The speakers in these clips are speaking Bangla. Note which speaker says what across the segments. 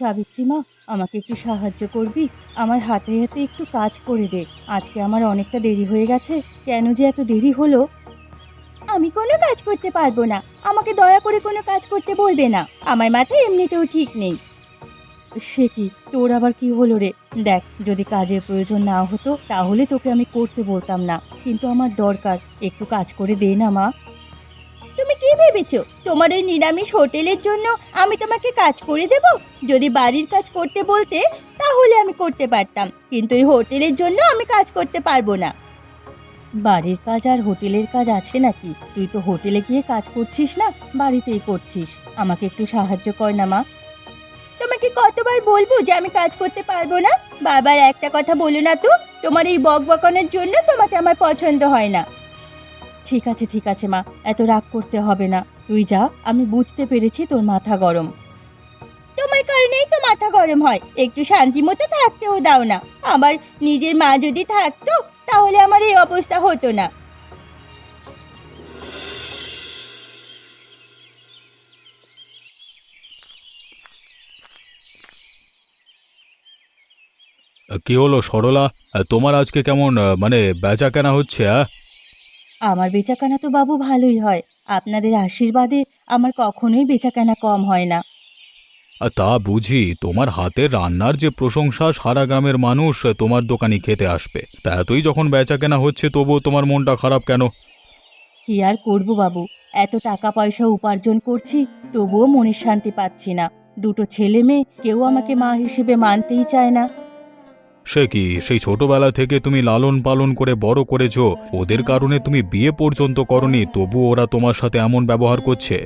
Speaker 1: সাবিত্রী মা, আমাকে একটু সাহায্য করবি? আমার হাতে হাতে একটু কাজ করে দে। আজকে আমার অনেকটা দেরি হয়ে গেছে। কেন যে এত দেরি হলো? আমি কোনো কাজ করতে পারব না। আমাকে দয়া করে কোনো কাজ করতে বলবে না। আমার মাথায় এমনিতেও ঠিক নেই। সে কি? তোর আবার কি হলো রে? দেখ, যদি কাজের প্রয়োজন না হতো, তাহলে তোকে আমি করতে বলতাম না। কিন্তু আমার দরকার। একটু কাজ করে দে না মা। তুমি কি ভেবেছো? তোমার ওই নিরামিষ হোটেলের জন্য আমি তোমাকে কাজ করে দেব? যদি বাড়ির কাজ করতে বলতে, তাহলে আমি করতে পারতাম। কিন্তু এই হোটেলের জন্য আমি কাজ করতে পারব না। বাড়ির কাজ আর হোটেলের কাজ আছে নাকি? তুই তো হোটেলে গিয়ে কাজ করছিস না, বাড়িতেই করছিস। আমাকে একটু সাহায্য কর না, মা। তোমাকে কতবার বলব যে আমি কাজ করতে পারব না? বাবার একটা কথা বলো না তো। তোমার এই বকবকানোর জন্য তোমাকে আমার পছন্দ হয় না। ঠিক আছে ঠিক আছে, মা। এত রাগ করতে হবে না। তুই যা, আমি বুঝতে পেরেছি তোর মাথা গরম। তোমার কারণেই তো মাথা গরম হয়। একটু শান্তি মতো থাকতেও দাও না। আমার নিজের মা যদি থাকতো, তাহলে আমার এই অবস্থা হতো না।
Speaker 2: কি হলো সরলা? তোমার আজকে কেমন মানে বেচা কেনা হচ্ছে হ্যাঁ?
Speaker 1: আমার বেচাকেনা তো বাবু ভালোই হয়। আপনাদের আশীর্বাদে আমার কখনোই বেচাকেনা কম হয় না।
Speaker 2: আর তা বুঝি তোমার হাতের রান্নার যে প্রশংসা সারা গ্রামের মানুষ তোমার দোকানে খেতে আসবে। তা এতই যখন বেচা কেনা হচ্ছে তবুও তোমার মনটা খারাপ কেন?
Speaker 1: কি আর করব বাবু? এত টাকা পয়সা উপার্জন করছি তবুও মনের শান্তি পাচ্ছি না। দুটো ছেলে মেয়ে কেউ আমাকে মা হিসেবে মানতেই চায় না।
Speaker 2: সে কি সেই ছোটবেলা থেকে তুমি লালন পালন করে বড় করেছ? ওদের কারণে তুমি বিয়ে পর্যন্ত করনি, তবু ওরা তোমার সাথে এমন ব্যবহার করছে।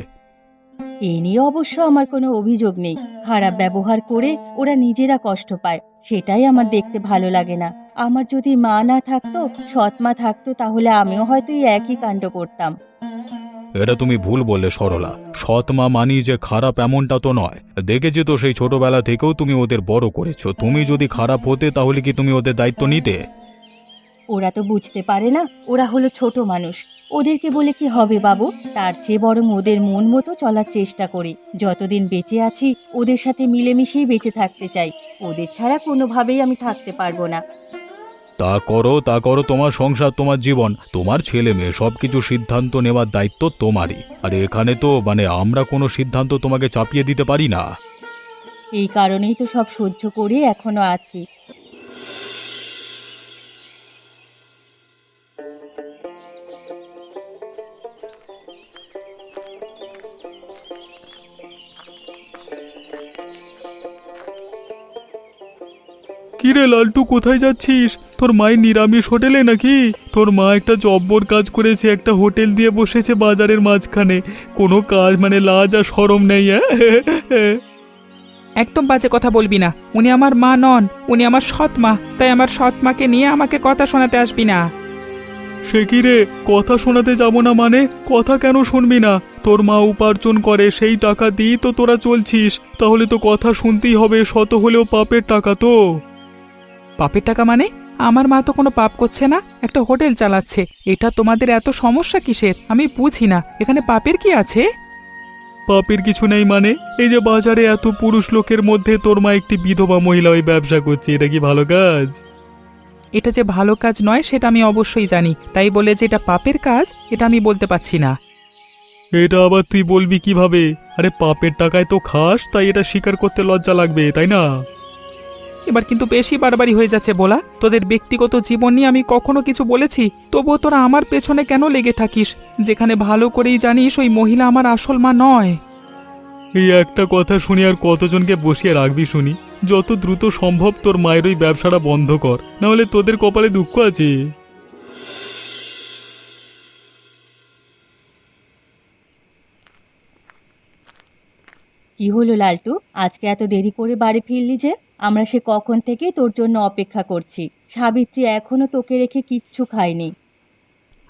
Speaker 1: এ নিয়ে অবশ্য আমার কোনো অভিযোগ নেই। খারাপ ব্যবহার করে ওরা নিজেরা কষ্ট পায়, সেটাই আমার দেখতে ভালো লাগে না। আমার যদি মা না থাকতো, সৎ মা থাকতো, তাহলে আমিও হয়তো এই একই কাণ্ড করতাম।
Speaker 2: এটা তুমি ভুল বললে, সরলা। সৎ মা মানি যে খারাপ এমনটা তো নয়। দেখেছি তো সেই ছোটবেলা থেকেও তুমি ওদের বড় করেছ। তুমি যদি খারাপ হতে, তাহলে কি তুমি ওদের দায়িত্ব নিতে?
Speaker 1: ওরা তো বুঝতে পারে না, ওরা হলো ছোট মানুষ। ওদেরকে বলে কি হবে বাবু? তার চেয়ে বরং ওদের মন মতো চলার চেষ্টা করি। যতদিন বেঁচে আছি, ওদের সাথে মিলেমিশেই বেঁচে থাকতে চাই। ওদের ছাড়া কোনোভাবেই আমি থাকতে পারব না।
Speaker 2: তা করো তা করো তোমার সংসার তোমার জীবন। তোমার ছেলে মেয়ে সবকিছু সিদ্ধান্ত নেওয়ার দায়িত্ব তোমারই। আর এখানে তো মানে আমরা কোনো সিদ্ধান্ত তোমাকে চাপিয়ে দিতে পারি না।
Speaker 1: এই কারণেই তো সব সহ্য করে এখনও আছি।
Speaker 3: কিরে লালটু কোথায় যাচ্ছিস? তোর মায়ের নিরামিষ হোটেলে নাকি? তোর মা একটা জব্বর কাজ করেছে একটা হোটেল দিয়ে বসেছে বাজারের মাঝখানে। কোনো কাজ মানে লাজ আর সরম নেই হ্যাঁ
Speaker 4: একদম বাজে কথা বলবি না। উনি আমার মা নন উনি আমার সৎ মা তাই আমার সৎ মাকে নিয়ে আমাকে কথা শোনাতে আসবি না।
Speaker 3: সে কি রে? কথা শোনাতে যাব না মানে? কথা কেন শুনবি না? তোর মা উপার্জন করে সেই টাকা দিয়েই তো তোরা চলছিস। তাহলে তো কথা শুনতেই হবে শত হলেও পাপের টাকা তো।
Speaker 4: পাপের টাকা মানে? আমার মা তো কোনো পাপ করছে না একটা হোটেল চালাচ্ছে। এটা তোমাদের এত সমস্যা কিসের? আমি বুঝি না। এখানে পাপের কি আছে?
Speaker 3: পাপের কিছু নেই মানে? এই যে বাজারে এত পুরুষ লোকের মধ্যে তোর মা একটি বিধবা মহিলা ওই ব্যবসা করছে এটা কি ভালো কাজ?
Speaker 4: এটা যে ভালো কাজ নয় সেটা আমি অবশ্যই জানি। তাই বলে যে এটা পাপের কাজ এটা আমি বলতে পারছি না।
Speaker 3: এটা আবার তুই বলবি কীভাবে? আরে পাপের টাকায় তো খাস তাই এটা স্বীকার করতে লজ্জা লাগবে তাই না?
Speaker 4: এবার কিন্তু বেশি বারবারই হয়ে যাচ্ছে বলা। তোদের ব্যক্তিগত জীবন নিয়ে আমি কখনো কিছু বলেছি, তবুও তোরা আমার পেছনে কেন লেগে থাকিস? যেখানে ভালো করেই জানিস ওই মহিলা আমার আসল মা নয়।
Speaker 3: এই একটা কথা শুনি আর কতজনকে বসিয়ে রাখবি শুনি? যত দ্রুত সম্ভব তোর মায়ের ওই ব্যবসাটা বন্ধ কর, নাহলে তোদের কপালে দুঃখ আছে।
Speaker 1: কি হলো লালটু? আজকে এত দেরি করে বাড়ি ফিরলি যে? আমরা সে কখন থেকে তোর জন্য অপেক্ষা করছি? সাবিত্রী এখনও তোকে রেখে কিচ্ছু খায়নি।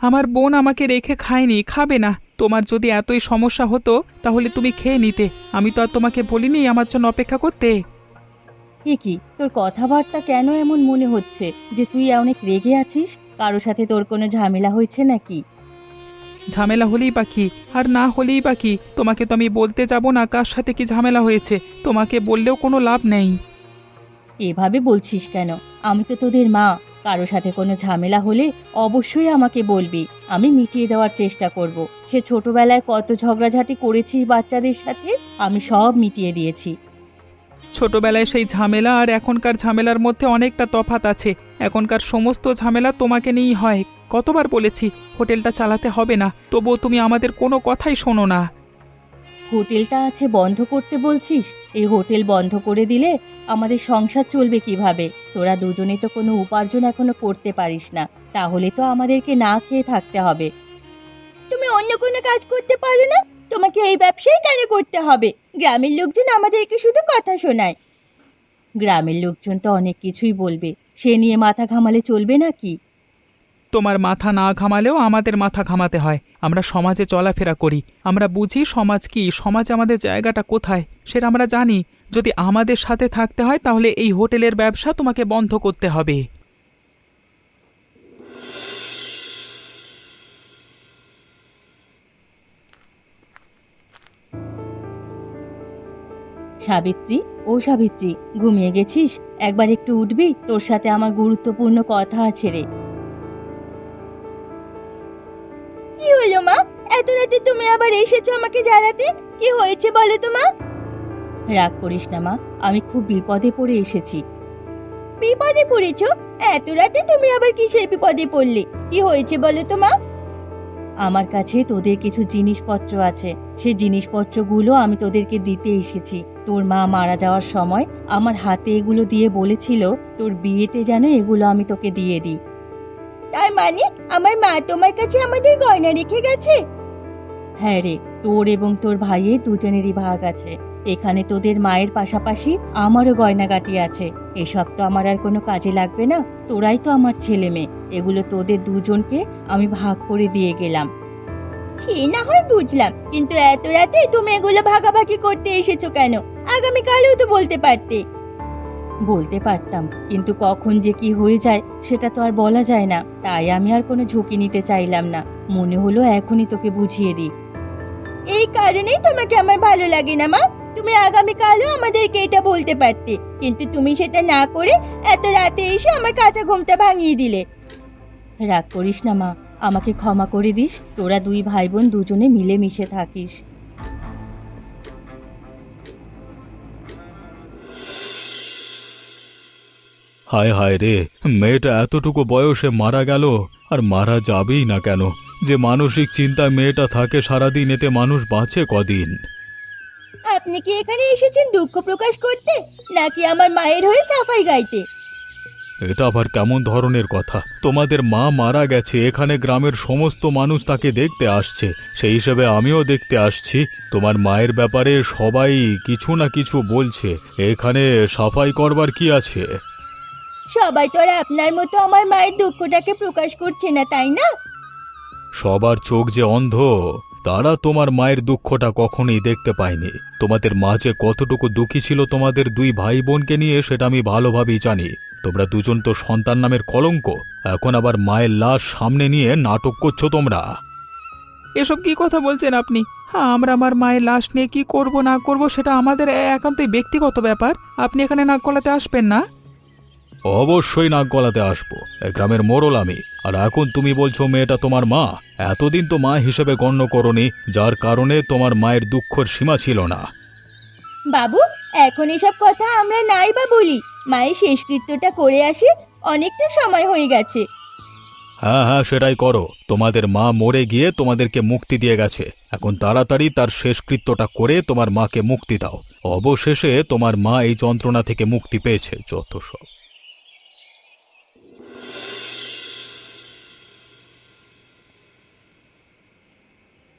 Speaker 4: আমার বোন আমাকে রেখে খায়নি খাবে না। তোমার যদি এতই সমস্যা হতো তাহলে তুমি খেয়ে নিতে। আমি তো আর তোমাকে বলিনি আমার জন্য অপেক্ষা করতে।
Speaker 1: এ কি তোর কথাবার্তা কেন এমন মনে হচ্ছে? যে তুই অনেক রেগে আছিস? কারোর সাথে তোর কোনো ঝামেলা হয়েছে নাকি?
Speaker 4: ঝামেলা হলেই বা কি? আর না হলেই বা কি? তোমাকে তো আমি বলতে যাব না কার সাথে কি ঝামেলা হয়েছে। তোমাকে বললেও কোনো লাভ নেই।
Speaker 1: এভাবে বলছিস কেন? আমি তো তোদের মা। কারও সাথে কোনো ঝামেলা হলে অবশ্যই আমাকে বলবি। আমি মিটিয়ে দেওয়ার চেষ্টা করব। সে ছোটবেলায় কত ঝগড়াঝাটি করেছিস বাচ্চাদের সাথে আমি সব মিটিয়ে দিয়েছি।
Speaker 4: ছোটবেলায় সেই ঝামেলা আর এখনকার ঝামেলার মধ্যে অনেকটা তফাত আছে। এখনকার সমস্ত ঝামেলা তোমাকে নিয়েই হয়। কতবার বলেছি, হোটেলটা চালাতে হবে না, তবুও তুমি আমাদের কোনো কথাই শোনো না।
Speaker 1: হোটেলটা আছে বন্ধ করতে বলছিস? এই হোটেল বন্ধ করে দিলে আমাদের সংসার চলবে কীভাবে? তোরা দুজনে তো কোনো উপার্জন এখনও করতে পারিস না, তাহলে তো আমাদেরকে না খেয়ে থাকতে হবে। তুমি অন্য কোনো কাজ করতে পারো না? তোমাকে এই ব্যবসাই কেন করতে হবে? গ্রামের লোকজন আমাদেরকে শুধু কথা শোনায়। গ্রামের লোকজন তো অনেক কিছুই বলবে। সে নিয়ে মাথা ঘামালে চলবে নাকি?
Speaker 4: তোমার মাথা না ঘামালেও আমাদের মাথা ঘামাতে হয়। আমরা সমাজে চলাফেরা করি। আমরা বুঝি সমাজ কি? সমাজ আমাদের জায়গাটা কোথায়? সেটা আমরা জানি। যদি আমাদের সাথে থাকতে হয়, তাহলে এই হোটেলের ব্যবসা তোমাকে বন্ধ করতে হবে।
Speaker 1: সাবিত্রী, ও সাবিত্রী, ঘুমিয়ে গেছিস? একবার একটু উঠবি? তোর সাথে আমার গুরুত্বপূর্ণ কথা আছে রে। কি হলো মা? এত রাতে তুমি আবার এসেছ আমাকে জ্বালাতে? কি হয়েছে বলো তো মা? রাগ করিস না মা আমি খুব বিপদে পড়ে এসেছি। বিপদে পড়েছো? এত রাতে তুমি আবার কিসের বিপদে পড়লে? কি হয়েছে বলো তো মা? আমার কাছে তোদের কিছু জিনিসপত্র আছে। সেই জিনিসপত্রগুলো আমি তোদেরকে দিতে এসেছি। তোর মা মারা যাওয়ার সময় আমার হাতে এগুলো দিয়ে বলেছিল তোর বিয়েতে যেন এগুলো আমি তোকে দিয়ে দিই। তার মানে আমার মা তোমার কাছে আমাদের গয়না রেখে গেছে? হ্যাঁ রে তোর এবং তোর ভাইয়ের দুজনেরই ভাগ আছে। এখানে তোদের মায়ের পাশাপাশি আমারও গয়নাগাটি আছে। এসব তো আমার আর কোনো কাজে লাগবে না। তোরাই তো আমার ছেলে মেয়ে। এগুলো তোদের দুজনকে আমি ভাগ করে দিয়ে গেলাম। সে না হয় বুঝলাম কিন্তু এত রাতে তুমি এগুলো ভাগাভাগি করতে এসেছ কেন? আগামীকালেও তো বলতে পারতে। বলতে পারতাম কিন্তু কখন যে কি হয়ে যায় সেটা তো আর বলা যায় না তাই আমি আর কোনো ঝুঁকি নিতে চাইলাম না। মনে হলো এখনই তোকে বুঝিয়ে দিই। এই কারণেই তোমাকে আমার ভালো লাগে না মা। তুমি আগামীকালও আমাদেরকে এটা বলতে পারতে কিন্তু তুমি সেটা না করে এত রাতে এসে আমার কাঁচা ঘুমটা ভাঙিয়ে দিলে। রাগ করিস না মা। আমাকে ক্ষমা করে দিস। তোরা দুই ভাই বোন দুজনে মিলেমিশে থাকিস।
Speaker 2: হায় হায় রে মেয়েটা এতটুকু বয়সে মারা গেল আর মারা যাবেই না কেন? যে মানসিক চিন্তায় মেয়েটা থাকে সারাদিন এতে মানুষ বাঁচে কদিন?
Speaker 1: আপনি কি এখানে এসেছেন দুঃখ প্রকাশ করতে নাকি আমার মায়ের হয়ে সাফাই গাইতে?
Speaker 2: এটা আবার কেমন ধরনের কথা? তোমাদের মা মারা গেছে এখানে গ্রামের সমস্ত মানুষ তাকে দেখতে আসছে সেই হিসেবে আমিও দেখতে আসছি। তোমার মায়ের ব্যাপারে সবাই কিছু না কিছু বলছে এখানে সাফাই করবার কি আছে?
Speaker 1: সবাই তো আর আপনার মতো আমার মায়ের দুঃখটাকে প্রকাশ করছে না তাই না?
Speaker 2: সবার চোখ যে অন্ধ তারা তোমার মায়ের দুঃখটা কখনোই দেখতে পায়নি। তোমাদের মা যে কতটুকু দুঃখী ছিল তোমাদের দুই ভাই বোনকে নিয়ে সেটা আমি ভালোভাবেই জানি। তোমরা দুজন তো সন্তান নামের কলঙ্ক এখন আবার মায়ের লাশ সামনে নিয়ে নাটক করছ তোমরা।
Speaker 4: এসব কি কথা বলছেন আপনি? হ্যাঁ আমরা আমার মায়ের লাশ নিয়ে কি করব না করব সেটা আমাদের একান্তই ব্যক্তিগত ব্যাপার। আপনি এখানে নাক গলাতে আসবেন না?
Speaker 2: অবশ্যই নাক গলাতে আসব। এ গ্রামের মোড়ল আমি। আর এখন তুমি বলছো মেয়েটা তোমার মা? এতদিন তো মা হিসেবে গণ্য করনি যার কারণে তোমার মায়ের দুঃখর সীমা ছিল না।
Speaker 1: বাবু এখন এসব কথা আমরা নাই বা বলি। মায়ের শেষকৃত্যটা করে আসি অনেকটা সময় হয়ে গেছে।
Speaker 2: হ্যাঁ হ্যাঁ সেটাই করো। তোমাদের মা মরে গিয়ে তোমাদেরকে মুক্তি দিয়ে গেছে। এখন তাড়াতাড়ি তার শেষকৃত্যটা করে তোমার মাকে মুক্তি দাও। অবশেষে তোমার মা এই যন্ত্রণা থেকে মুক্তি পেয়েছে যত সব।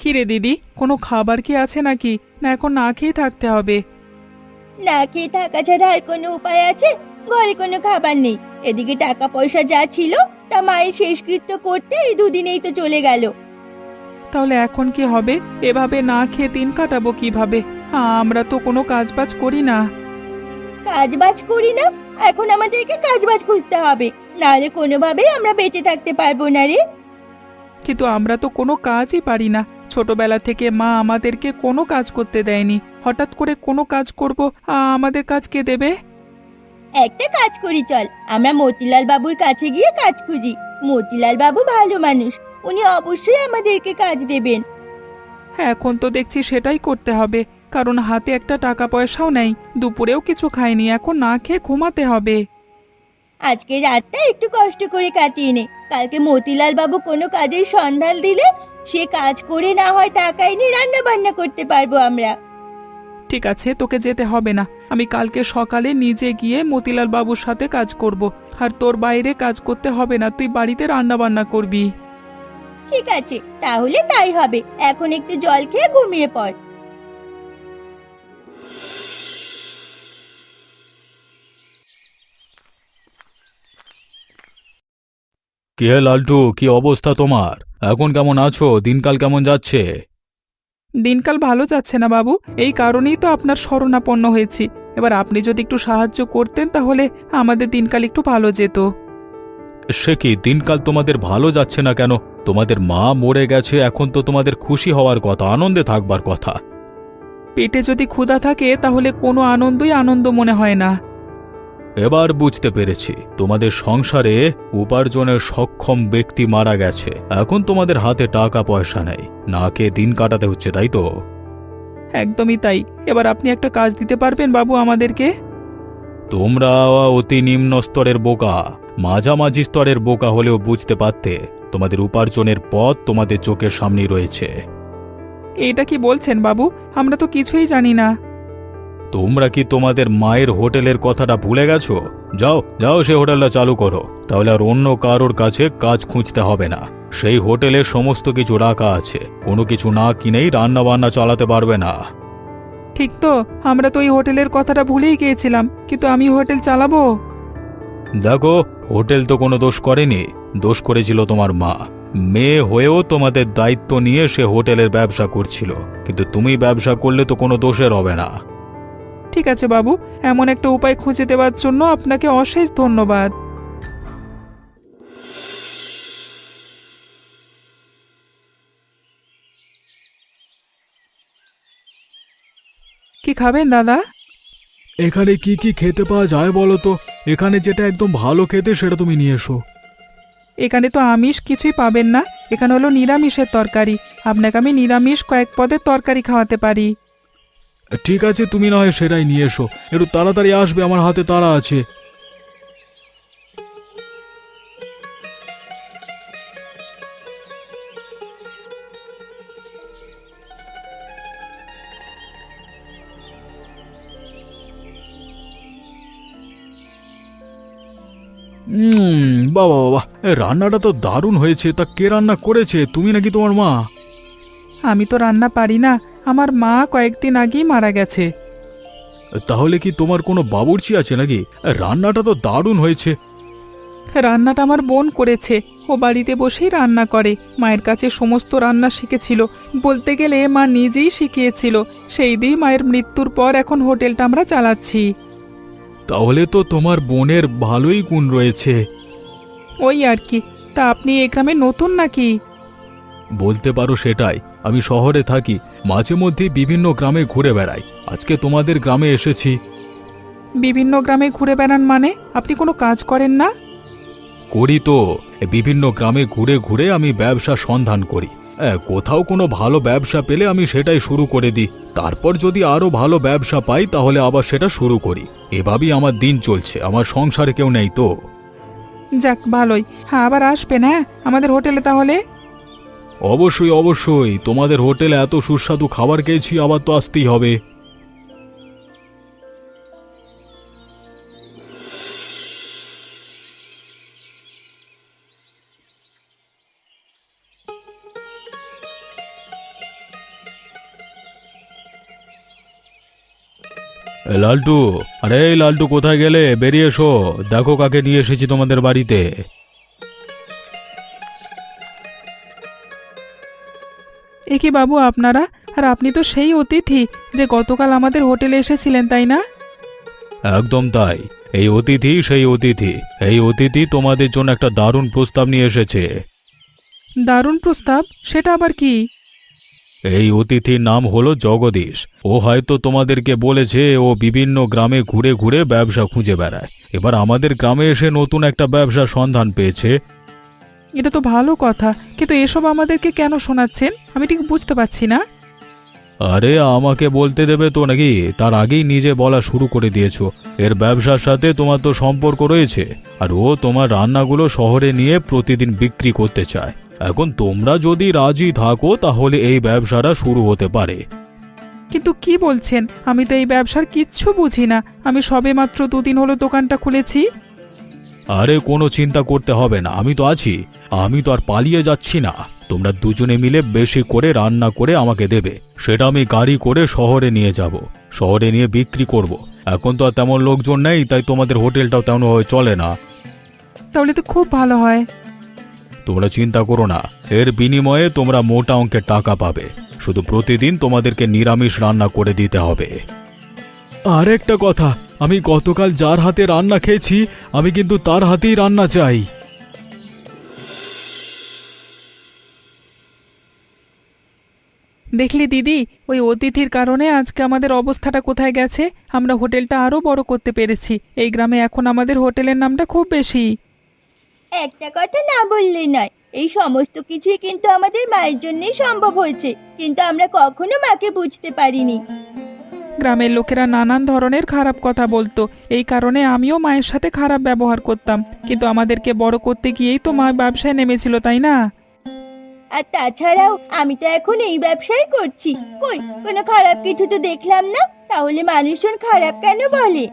Speaker 4: কি রে দিদি কোনো খাবার কি আছে নাকি? না এখন না খেয়ে থাকতে হবে।
Speaker 1: না খেয়ে থাকা ছাড়া আর কোনো উপায় আছে? ঘরে কোনো খাবার নেই। এদিকে টাকা পয়সা যা ছিল তা মায়ের শেষকৃত্য করতে এই দুদিনেই তো চলে গেল।
Speaker 4: তাহলে এখন কি হবে? এভাবে না খেয়ে দিন কাটাবো কীভাবে? আমরা তো কোনো কাজবাজ করি না।
Speaker 1: কাজ বাজ করি না? এখন আমাদেরকে কাজ বাজ খুঁজতে হবে। নাহলে কোনোভাবেই আমরা বেঁচে থাকতে পারব না রে।
Speaker 4: কিন্তু আমরা তো কোনো কাজই পারি না। ছোটবেলা থেকে মা আমাদেরকে কোনো কাজ করতে দেয়নি। হঠাৎ করে কোনো কাজ করব আ, আমাদের কাজ কে দেবে?
Speaker 1: একটা কাজ করি চল। আমরা মতিলাল বাবুর কাছে গিয়ে কাজ খুঁজি। মতিলাল বাবু ভালো মানুষ। উনি অবশ্যই আমাদেরকে কাজ দেবেন।
Speaker 4: হ্যাঁ এখন তো দেখছি সেটাই করতে হবে। কারণ হাতে একটা টাকা পয়সাও নেই। দুপুরেও কিছু খাইনি এখন না খেয়ে ঘুমাতে হবে।
Speaker 1: আজকে রাতটা একটু কষ্ট করে কাটিয়ে নে। কালকে মতিলাল বাবু কোনো কাজের সন্ধান দিলে সে কাজ করে না হয় টাকা এনে রান্না বান্না করতে পারব আমরা।
Speaker 4: ঠিক আছে তোকে যেতে হবে না। আমি কালকে সকালে নিজে গিয়ে মতিলাল বাবুর সাথে কাজ করব। আর তোর বাইরে কাজ করতে হবে না তুই বাড়িতে রান্না বান্না করবি।
Speaker 1: ঠিক আছে তাহলে তাই হবে। এখন একটু জল খেয়ে ঘুমিয়ে পড়।
Speaker 2: কি লালটু কি অবস্থা তোমার? এখন কেমন আছো? দিনকাল কেমন যাচ্ছে?
Speaker 4: দিনকাল ভালো যাচ্ছে না বাবু এই কারণেই তো আপনার শরণাপন্ন হয়েছি। এবার আপনি যদি একটু সাহায্য করতেন তাহলে আমাদের দিনকাল একটু ভালো যেত।
Speaker 2: সে কি দিনকাল তোমাদের ভালো যাচ্ছে না কেন? তোমাদের মা মরে গেছে এখন তো তোমাদের খুশি হওয়ার কথা আনন্দে থাকবার কথা।
Speaker 4: পেটে যদি ক্ষুধা থাকে তাহলে কোনো আনন্দই আনন্দ মনে হয় না।
Speaker 2: এবার বুঝতে পেরেছি তোমাদের সংসারে উপার্জনের সক্ষম ব্যক্তি মারা গেছে। এখন তোমাদের হাতে টাকা পয়সা নেই। না কে দিন কাটাতে হচ্ছে তাই তো?
Speaker 4: একদমই তাই। এবার আপনি একটা কাজ দিতে পারবেন বাবু আমাদেরকে?
Speaker 2: তোমরা অতি নিম্ন স্তরের বোকা। মাঝামাঝি স্তরের বোকা হলেও বুঝতে পারতে তোমাদের উপার্জনের পথ তোমাদের চোখের সামনেই রয়েছে।
Speaker 4: এটা কি বলছেন বাবু? আমরা তো কিছুই জানি না।
Speaker 2: তোমরা কি তোমাদের মায়ের হোটেলের কথাটা ভুলে গেছো? যাও যাও সে হোটেলটা চালু করো। তাহলে আর অন্য কারোর কাছে কাজ খুঁজতে হবে না। সেই হোটেলে সমস্ত কিছু রাখা আছে। কোনো কিছু না কিনেই রান্না বান্না চালাতে পারবে না।
Speaker 4: ঠিক তো আমরা তো এই হোটেলের কথাটা ভুলেই গিয়েছিলাম। কিন্তু আমি হোটেল চালাবো?
Speaker 2: দেখো হোটেল তো কোনো দোষ করেনি। দোষ করেছিল তোমার মা। মেয়ে হয়েও তোমাদের দায়িত্ব নিয়ে সে হোটেলের ব্যবসা করছিল। কিন্তু তুমি ব্যবসা করলে তো কোনো দোষের হবে না।
Speaker 4: ঠিক আছে বাবু। এমন একটা উপায় খুঁজে দেওয়ার জন্য আপনাকে অশেষ ধন্যবাদ। কি খাবেন দাদা?
Speaker 3: এখানে কি কি খেতে পাওয়া যায় বলো তো? এখানে যেটা একদম ভালো খেতে সেটা তুমি নিয়ে এসো।
Speaker 4: এখানে তো আমিষ কিছুই পাবেন না। এখানে হলো নিরামিষের তরকারি। আপনাকে আমি নিরামিষ কয়েক পদের তরকারি খাওয়াতে পারি।
Speaker 3: ঠিক আছে, তুমি না হয় সেটাই নিয়ে এসো। একটু তাড়াতাড়ি আসবে, আমার হাতে তাড়া আছে। হুম, বাবা বাবা রান্নাটা তো দারুণ হয়েছে, তা কে রান্না করেছে? তুমি নাকি তোমার মা?
Speaker 4: আমি তো রান্না পারি না আমার মা কয়েকদিন আগেই মারা গেছে।
Speaker 3: তাহলে কি তোমার কোনো বাবুর্চি আছে নাকি? এ, রান্নাটা তো দারুণ হয়েছে।
Speaker 4: রান্নাটা আমার বোন করেছে। ও বাড়িতে বসেই রান্না করে। মায়ের কাছে সমস্ত রান্না শিখেছিল। বলতে গেলে মা নিজেই শিখিয়েছিল। সেই দিয়ে মায়ের মৃত্যুর পর এখন হোটেলটা আমরা চালাচ্ছি।
Speaker 3: তাহলে তো তোমার বোনের ভালোই গুণ রয়েছে।
Speaker 4: ওই আর কি। তা আপনি এই গ্রামে নতুন নাকি?
Speaker 3: বলতে পারো সেটাই আমি শহরে থাকি মাঝে মধ্যে বিভিন্ন গ্রামে ঘুরে বেড়াই। আজকে তোমাদের গ্রামে এসেছি।
Speaker 4: বিভিন্ন গ্রামে ঘুরে বেড়ান মানে? আপনি কোনো কাজ করেন না?
Speaker 3: করি তো বিভিন্ন গ্রামে ঘুরে ঘুরে আমি ব্যবসা সন্ধান করি। এ, কোথাও কোনো ভালো ব্যবসা পেলে আমি সেটাই শুরু করে দিই। তারপর যদি আরও ভালো ব্যবসা পাই তাহলে আবার সেটা শুরু করি। এভাবেই আমার দিন চলছে আমার সংসারে কেউ নেই তো।
Speaker 4: যাক ভালোই। হ্যাঁ আবার আসবেন হ্যাঁ? আমাদের হোটেলে তাহলে?
Speaker 3: অবশ্যই অবশ্যই। তোমাদের হোটেলে এত সুস্বাদু খাবার খেয়েছি, আবার তো আসতেই হবে।
Speaker 2: লালটু। আরে লালটু কোথায় গেলে? বেরিয়ে এসো। দেখো কাকে নিয়ে এসেছি তোমাদের বাড়িতে।
Speaker 4: এ কি বাবু আপনারা? আর আপনি তো সেই অতিথি যে গতকাল আমাদের হোটেলে এসেছিলেন তাই না?
Speaker 2: একদম তাই। এই অতিথি সেই অতিথি। এই অতিথি তোমাদের জন্য একটা দারুণ প্রস্তাব নিয়ে এসেছে।
Speaker 4: দারুণ প্রস্তাব? সেটা আবার কি?
Speaker 2: এই অতিথির নাম হলো জগদীশ। ও হয়তো তোমাদেরকে বলেছে ও বিভিন্ন গ্রামে ঘুরে ঘুরে ব্যবসা খুঁজে বেড়ায়। এবার আমাদের গ্রামে এসে নতুন একটা ব্যবসার সন্ধান পেয়েছে।
Speaker 4: এটা তো ভালো কথা কিন্তু এসব আমাদেরকে কেন শোনাচ্ছেন? আমি ঠিক বুঝতে পারছি না।
Speaker 2: আরে আমাকে বলতে দেবে তো নাকি? তার আগেই নিজে বলা শুরু করে দিয়েছ। এর ব্যবসার সাথে তোমার তো সম্পর্ক রয়েছে। আর ও তোমার রান্নাগুলো শহরে নিয়ে প্রতিদিন বিক্রি করতে চায়। এখন তোমরা যদি রাজি থাকো তাহলে এই ব্যবসাটা শুরু হতে পারে।
Speaker 4: কিন্তু কি বলছেন? আমি তো এই ব্যবসার কিচ্ছু বুঝি না। আমি সবে মাত্র দুদিন হলো দোকানটা খুলেছি।
Speaker 2: আরে কোনো চিন্তা করতে হবে না আমি তো আছি। আমি তো আর পালিয়ে যাচ্ছি না। তোমরা দুজনে মিলে বেশি করে রান্না করে আমাকে দেবে। সেটা আমি গাড়ি করে শহরে নিয়ে যাব। শহরে নিয়ে বিক্রি করব। এখন তো আর তেমন লোকজন নেই তাই তোমাদের হোটেলটাও তেমনভাবে চলে না।
Speaker 4: তাহলে তো খুব ভালো হয়।
Speaker 2: তোমরা চিন্তা করো না এর বিনিময়ে তোমরা মোটা অঙ্কের টাকা পাবে। শুধু প্রতিদিন তোমাদেরকে নিরামিষ রান্না করে দিতে হবে। আর একটা কথা আমি গতকাল যার হাতে রান্না খেয়েছি আমি কিন্তু তার হাতেই রান্না চাই।
Speaker 4: দেখলি দিদি ওই অতিথির কারণে আজকে আমাদের অবস্থাটা কোথায় গেছে? আমরা হোটেলটা আরও বড় করতে পেরেছি। এই গ্রামে এখন আমাদের হোটেলের নামটা খুব বেশি।
Speaker 1: একটা কথা না বললে নয় এই সমস্ত কিছুই কিন্তু আমাদের মায়ের জন্যই সম্ভব হয়েছে। কিন্তু আমরা কখনো মাকে বুঝতে পারিনি।
Speaker 4: গ্রামের লোকেরা নানান ধরনের খারাপ কথা বলতো। এই কারণে আমিও মায়ের সাথে খারাপ ব্যবহার করতাম। কিন্তু আমাদেরকে বড় করতে গিয়েই তো মা ব্যবসায় নেমেছিল তাই না?
Speaker 1: আর তাছাড়াও আমি তো এখন এই ব্যবসাই করছি। কই কোনো খারাপ কিছু তো দেখলাম না? তাহলে মানুষজন খারাপ কেন বলে?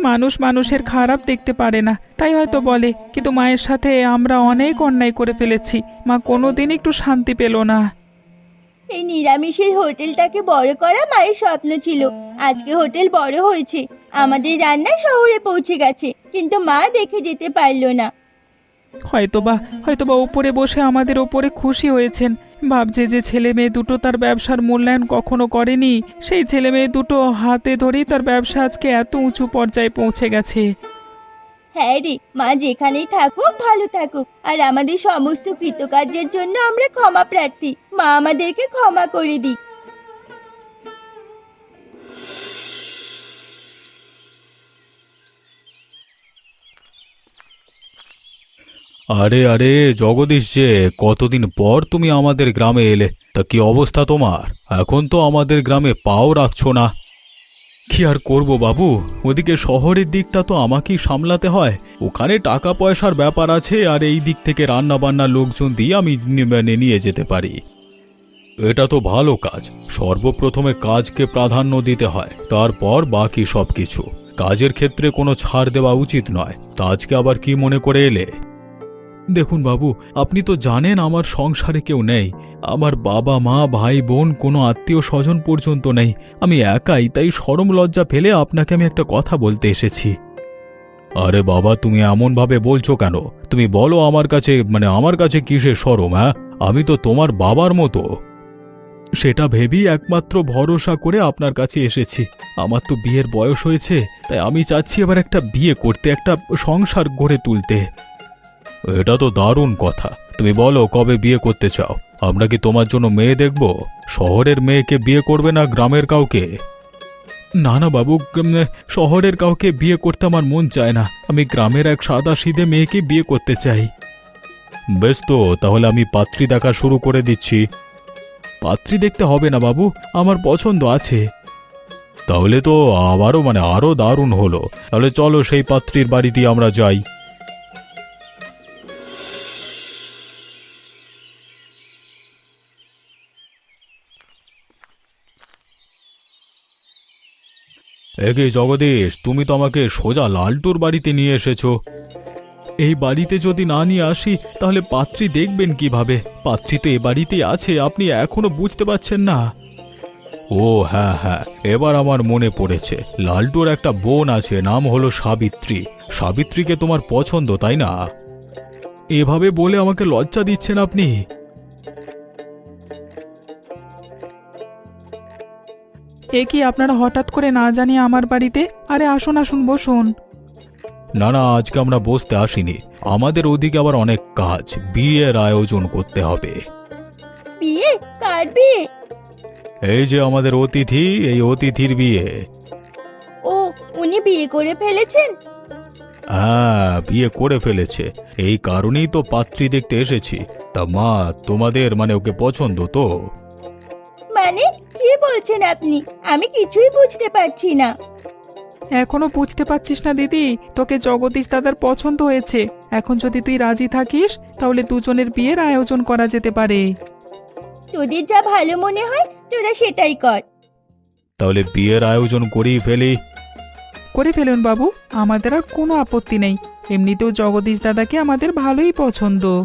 Speaker 4: মানুষ মানুষের খারাপ দেখতে পারে না তাই হয়তো বলে। কিন্তু মায়ের সাথে আমরা অনেক অন্যায় করে ফেলেছি। মা কোনোদিন একটু শান্তি পেল না।
Speaker 1: এই নিরামিষের হোটেলটাকে বড় করা মায়ের স্বপ্ন ছিল। আজকে হোটেল বড় হয়েছে। আমাদের রান্না শহরে পৌঁছে গেছে, কিন্তু মা দেখে যেতে পারল না।
Speaker 4: হয়তোবা হয়তোবা ওপরে বসে আমাদের ওপরে খুশি হয়েছেন। ভাবছে যে ছেলে মেয়ে দুটো তার ব্যবসার মূল্যায়ন কখনো করেনি। সেই ছেলে মেয়ে দুটো হাতে ধরেই তার ব্যবসা আজকে এত উঁচু পর্যায়ে পৌঁছে গেছে।
Speaker 1: হ্যাঁ রে, মা যেখানেই থাকুক, ভালো থাকুক। আর আমাদের সমস্ত কৃতকার্যের জন্য আমরা ক্ষমা প্রার্থী। মা আমাদেরকে ক্ষমা করে দিক।
Speaker 2: আরে আরে, জগদীশ যে, কতদিন পর তুমি আমাদের গ্রামে এলে? তা কি অবস্থা তোমার? এখন তো আমাদের গ্রামে পাও রাখছো না। কি আর করব বাবু? ওদিকে শহরের দিকটা তো আমাকেই সামলাতে হয়। ওখানে টাকা পয়সার ব্যাপার আছে, আর এই দিক থেকে রান্না বান্না লোকজন দিয়ে আমি নি- মানে নিয়ে যেতে পারি। এটা তো ভালো কাজ। সর্বপ্রথমে কাজকে প্রাধান্য দিতে হয়, তারপর বাকি সব কিছু কাজের ক্ষেত্রে কোনো ছাড় দেওয়া উচিত নয়। তা আজকে আবার কি মনে করে এলে? দেখুন বাবু, আপনি তো জানেন আমার সংসারে কেউ নেই। আমার বাবা, মা, ভাই, বোন, কোনো আত্মীয় স্বজন পর্যন্ত নেই। আমি একাই, তাই সরম লজ্জা ফেলে আপনাকে আমি একটা কথা বলতে এসেছি। আরে বাবা, তুমি এমন ভাবে বলছো কেন? তুমি বলো আমার কাছে মানে আমার কাছে কিসে সরম হ্যাঁ? আমি তো তোমার বাবার মতো। সেটা ভেবেই একমাত্র ভরসা করে আপনার কাছে এসেছি। আমার তো বিয়ের বয়স হয়েছে, তাই আমি চাচ্ছি এবার একটা বিয়ে করতে, একটা সংসার গড়ে তুলতে। এটা তো দারুণ কথা। তুমি বলো, কবে বিয়ে করতে চাও? আমরা কি তোমার জন্য মেয়ে দেখব? শহরের মেয়েকে বিয়ে করবে না গ্রামের কাউকে? না না বাবু শহরের কাউকে বিয়ে করতে আমার মন চায় না। আমি গ্রামের এক সাদা সিধে মেয়েকে বিয়ে করতে চাই। বেশ তো, তাহলে আমি পাত্রী দেখা শুরু করে দিচ্ছি। পাত্রী দেখতে হবে না বাবু, আমার পছন্দ আছে। তাহলে তো আবারও মানে আরও দারুণ হলো। তাহলে চলো সেই পাত্রীর বাড়িতে আমরা যাই। একে জগদীশ, তুমি তো আমাকে সোজা লালটুর বাড়িতে নিয়ে এসেছ। এই বাড়িতে যদি না নিয়ে আসি, তাহলে পাত্রী দেখবেন কীভাবে? পাত্রী তো এ বাড়িতেই আছে, আপনি এখনও বুঝতে পারছেন না। ও হ্যাঁ হ্যাঁ এবার আমার মনে পড়েছে। লালটুর একটা বোন আছে, নাম হলো সাবিত্রী। সাবিত্রীকে তোমার পছন্দ, তাই না? এভাবে বলে আমাকে লজ্জা দিচ্ছেন আপনি?
Speaker 4: এ কি আপনারা হঠাৎ করে না জানিয়ে আমার বাড়িতে? আরে আসুন আসুন বসুন।
Speaker 2: না না আজকে আমরা বসতে আসিনি। আমাদের ওদিকে আবার অনেক কাজ। বিয়ের আয়োজন করতে হবে।
Speaker 1: বিয়ে? কার বিয়ে?
Speaker 2: এই যে আমাদের অতিথি এই অতিথির বিয়ে।
Speaker 1: ও উনি বিয়ে করে ফেলেছেন?
Speaker 2: হ্যাঁ বিয়ে করে ফেলেছে। এই কারণেই তো পাত্রী দেখতে এসেছি। তা মা তোমাদের মানে ওকে পছন্দ তো?
Speaker 1: মানে? কি বলছেন আপনি? আমি কিছুই বুঝতে পারছি না।
Speaker 4: এখনও বুঝতে পারছিস না দিদি তোকে জগদীশ দাদার পছন্দ হয়েছে। এখন যদি তুই রাজি থাকিস তাহলে দুজনের বিয়ের আয়োজন করা যেতে পারে।
Speaker 1: তোদের যা ভালো মনে হয় তোরা সেটাই কর।
Speaker 2: তাহলে বিয়ের আয়োজন করেই ফেলি।
Speaker 4: করে ফেলুন বাবু আমাদের আর কোনো আপত্তি নেই। এমনিতেও জগদীশ দাদাকে আমাদের ভালোই পছন্দ।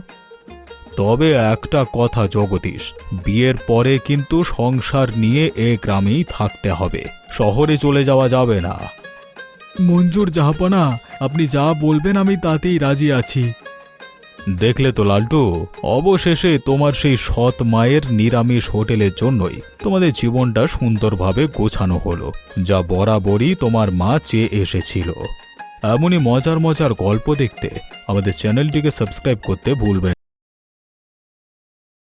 Speaker 2: তবে একটা কথা, জগদীশ। বিয়ের পরে কিন্তু সংসার নিয়ে এ গ্রামেই থাকতে হবে। শহরে চলে যাওয়া যাবে না।
Speaker 3: মঞ্জুর জাহাপনা, আপনি যা বলবেন আমি তাতেই রাজি আছি।
Speaker 2: দেখলে তো লালটু, অবশেষে তোমার সেই সৎ মায়ের নিরামিষ হোটেলের জন্যই তোমাদের জীবনটা সুন্দরভাবে গোছানো হলো, যা বরাবরই তোমার মা চেয়ে এসেছিল। এমনই মজার মজার গল্প দেখতে আমাদের চ্যানেলটিকে সাবস্ক্রাইব করতে ভুলবেন